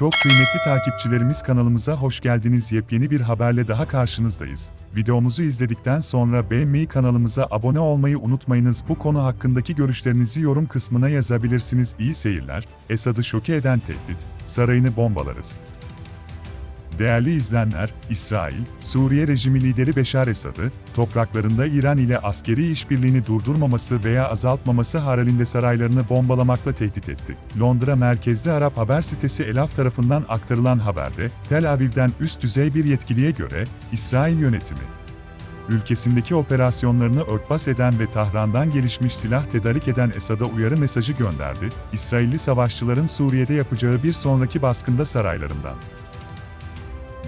Çok kıymetli takipçilerimiz kanalımıza hoş geldiniz. Yepyeni bir haberle daha karşınızdayız. Videomuzu izledikten sonra beğenmeyi kanalımıza abone olmayı unutmayınız. Bu konu hakkındaki görüşlerinizi yorum kısmına yazabilirsiniz. İyi seyirler. Esad'ı şoke eden tehdit, sarayını bombalarız. Değerli izleyenler, İsrail, Suriye rejimi lideri Beşar Esad'ı, topraklarında İran ile askeri işbirliğini durdurmaması veya azaltmaması halinde saraylarını bombalamakla tehdit etti. Londra merkezli Arap haber sitesi Elaf tarafından aktarılan haberde, Tel Aviv'den üst düzey bir yetkiliye göre, İsrail yönetimi, ülkesindeki operasyonlarını örtbas eden ve Tahran'dan gelişmiş silah tedarik eden Esad'a uyarı mesajı gönderdi, İsrailli savaşçıların Suriye'de yapacağı bir sonraki baskında saraylarından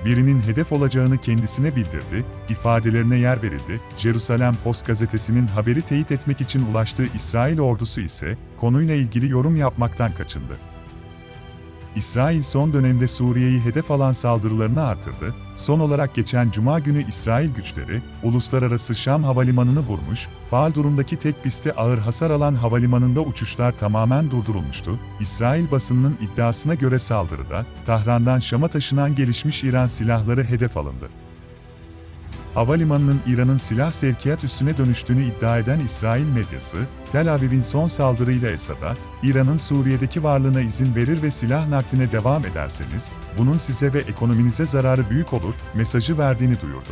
birinin hedef olacağını kendisine bildirdi, ifadelerine yer verildi. Jerusalem Post gazetesinin haberi teyit etmek için ulaştığı İsrail ordusu ise konuyla ilgili yorum yapmaktan kaçındı. İsrail son dönemde Suriye'yi hedef alan saldırılarını artırdı. Son olarak geçen cuma günü İsrail güçleri, uluslararası Şam havalimanını vurmuş, faal durumdaki tek piste ağır hasar alan havalimanında uçuşlar tamamen durdurulmuştu. İsrail basınının iddiasına göre saldırıda, Tahran'dan Şam'a taşınan gelişmiş İran silahları hedef alındı. Havalimanının İran'ın silah sevkiyat üssüne dönüştüğünü iddia eden İsrail medyası, Tel Aviv'in son saldırıyla Esad'a, İran'ın Suriye'deki varlığına izin verir ve silah nakline devam ederseniz, bunun size ve ekonominize zararı büyük olur, mesajı verdiğini duyurdu.